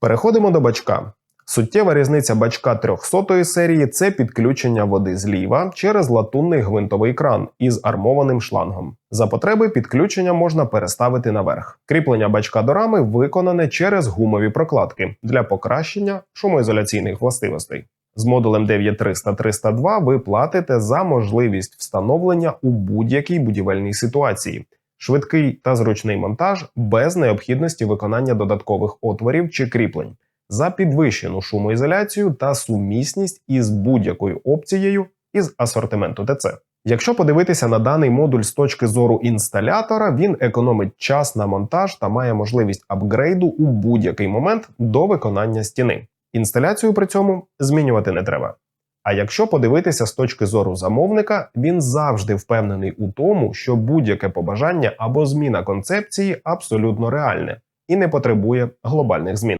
Переходимо до бачка. Суттєва різниця бачка 300 серії це підключення води зліва через латунний гвинтовий кран із армованим шлангом. За потреби підключення можна переставити наверх. Кріплення бачка до рами виконане через гумові прокладки для покращення шумоізоляційних властивостей. З модулем 9300-302 ви платите за можливість встановлення у будь-якій будівельній ситуації. Швидкий та зручний монтаж без необхідності виконання додаткових отворів чи кріплень за підвищену шумоізоляцію та сумісність із будь-якою опцією із асортименту ТЦ. Якщо подивитися на даний модуль з точки зору інсталятора, він економить час на монтаж та має можливість апгрейду у будь-який момент до виконання стіни. Інсталяцію при цьому змінювати не треба. А якщо подивитися з точки зору замовника, він завжди впевнений у тому, що будь-яке побажання або зміна концепції абсолютно реальне і не потребує глобальних змін.